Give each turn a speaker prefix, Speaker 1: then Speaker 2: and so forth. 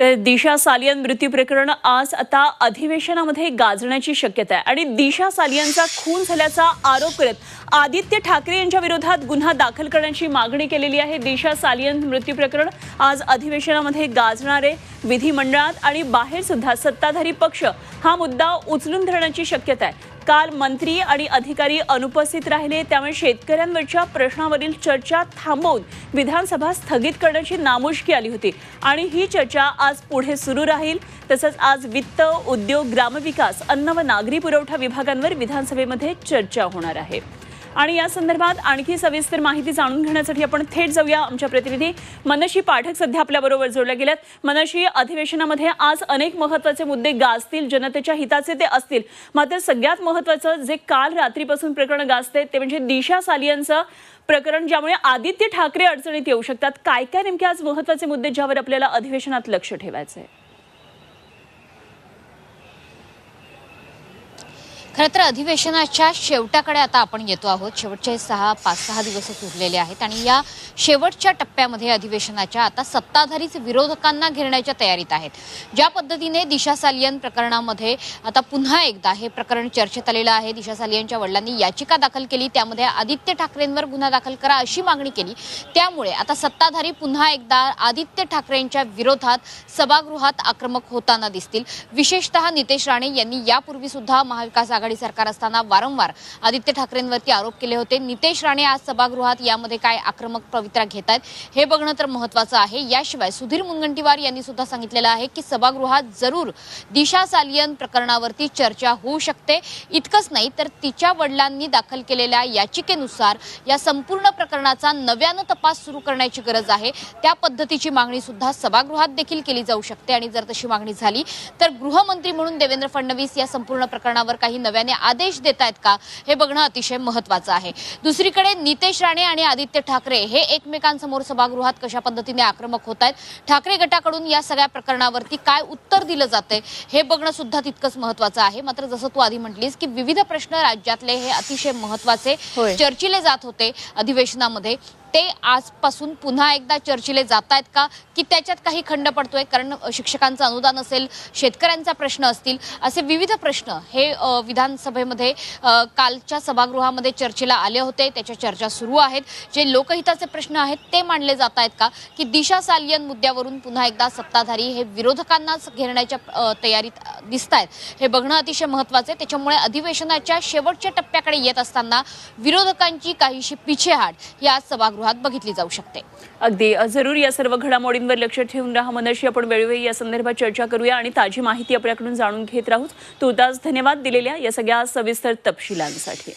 Speaker 1: तर दिशा सालियन मृत्यू प्रकरण आज आता अधिवेशनामध्ये गाजण्याची शक्यता आहे. आणि दिशा सालियनचा खून झाल्याचा आरोप करत आदित्य ठाकरे यांच्या विरोधात गुन्हा दाखल करण्याची मागणी केलेली आहे. दिशा सालियन मृत्यू प्रकरण आज अधिवेशनामध्ये गाजणारे विधिमंडळात आणि बाहेर सुद्धा सत्ताधारी पक्ष हा मुद्दा उचलून धरण्याची शक्यता आहे. काल मंत्री आणि अधिकारी अनुपस्थित राहिले. त्यामुळे शेतकऱ्यांवरच्या प्रश्नावरील चर्चा थांबवून विधानसभा स्थगित करण्याची नामुष्की आली होती. आणि ही चर्चा आज पुढे सुरू राहील. तसंच आज वित्त उद्योग ग्रामविकास अन्न व नागरी पुरवठा विभागांवर विधानसभेमध्ये चर्चा होणार आहे. आणि या संदर्भात आणखी सविस्तर माहिती जाणून घेण्यासाठी आपण थेट जाऊया आमच्या प्रतिनिधी. मनशी पाठक सध्या आपल्याबरोबर जोडल्या गेल्यात. मनशी अधिवेशनामध्ये आज अनेक महत्त्वाचे मुद्दे गाजतील जनतेच्या हिताचे ते असतील. मात्र सगळ्यात महत्वाचं जे काल रात्रीपासून प्रकरण गाजते ते म्हणजे दिशा सालियांचं प्रकरण ज्यामुळे आदित्य ठाकरे अडचणीत येऊ शकतात. काय काय नेमके आज महत्त्वाचे मुद्दे ज्यावर आपल्याला अधिवेशनात लक्ष ठेवायचं आहे
Speaker 2: खरं तर अधिवेशनाच्या शेवटाकडे आता आपण येतो आहोत. शेवटचे सहा पाच सहा दिवसच उरलेले आहेत आणि या शेवटच्या टप्प्यामध्ये अधिवेशनाच्या आता सत्ताधारीच विरोधकांना घेरण्याच्या तयारीत आहेत. ज्या पद्धतीने दिशा सालियन प्रकरणामध्ये आता पुन्हा एकदा हे प्रकरण चर्चेत आलेलं आहे दिशा सालियनच्या वडिलांनी याचिका दाखल केली त्यामध्ये आदित्य ठाकरेंवर गुन्हा दाखल करा अशी मागणी केली. त्यामुळे आता सत्ताधारी पुन्हा एकदा आदित्य ठाकरेंच्या विरोधात सभागृहात आक्रमक होताना दिसतील. विशेषतः नितेश राणे यांनी यापूर्वी सुद्धा महाविकास आघाडी सरकार असताना वारंवार आदित्य ठाकरेंवरती आरोप केले होते. नितेश राणे आज सभागृहात यामध्ये काय आक्रमक पवित्रा घेत आहेत हे बघणं तर महत्वाचं आहे. याशिवाय सुधीर मुनगंटीवार यांनी सुद्धा सांगितलेलं आहे की सभागृहात जरूर दिशा सालियन प्रकरणावरती चर्चा होऊ शकते. इतकंच नाही तर तिच्या वडिलांनी दाखल केलेल्या याचिकेनुसार या संपूर्ण प्रकरणाचा नव्यानं तपास सुरू करण्याची गरज आहे. त्या पद्धतीची मागणी सुद्धा सभागृहात देखील केली जाऊ शकते. आणि जर तशी मागणी झाली तर गृहमंत्री म्हणून देवेंद्र फडणवीस या संपूर्ण प्रकरणावर काही नव्याने आदेश देत आहेत का हे बघणं अतिशय महत्वाचं आहे. दुसरीकडे नितेश राणे आणि आदित्य ठाकरे हे एकमेकांसमोर सभागृहात कशा पद्धतीने आक्रमक होत आहेत ठाकरे गटाकडून या सगळ्या प्रकरणावरती काय उत्तर दिलं जातंय हे बघणं सुद्धा तितकंच महत्वाचं आहे. मात्र जसं तू आधी म्हटलीस की विविध प्रश्न राज्यातले हे अतिशय
Speaker 1: महत्त्वाचे.
Speaker 2: चर्चिले जात होते अधिवेशनामध्ये. ते आजपासून पुन्हा एकदा चर्चिले जात आहेत का? की त्याच्यात काही खंड पडतोय? कारण शिक्षकांचं अनुदान असेल शेतकऱ्यांचा प्रश्न असतील असे विविध प्रश्न हे अ, विधानसभेमध्ये कालच्या सभागृहामध्ये चर्चेला आले होते. त्याच्या चर्चा सुरू आहेत. जे लोकहिताचे प्रश्न आहेत ते मांडले जात आहेत का? की दिशा सालियन मुद्द्यावरून पुन्हा एकदा सत्ताधारी हे विरोधकांनाच घेरण्याच्या तयारीत दिसत आहेत. हे बघणं अतिशय महत्वाचं आहे. त्याच्यामुळे अधिवेशनाच्या शेवटच्या टप्प्याकडे येत असताना विरोधकांची काहीशी पिछेहाट या आज सभागृहात बघितली जाऊ शकते.
Speaker 1: अगदी जरूर या सर्व घडामोडींवर लक्ष ठेवून राहा. मनाशी आपण वेळोवेळी या संदर्भात चर्चा करूया आणि ताजी माहिती आपल्याकडून जाणून घेत राहू तुर्तास धन्यवाद दिलेल्या या सगळ्या सविस्तर तपशिलांसाठी.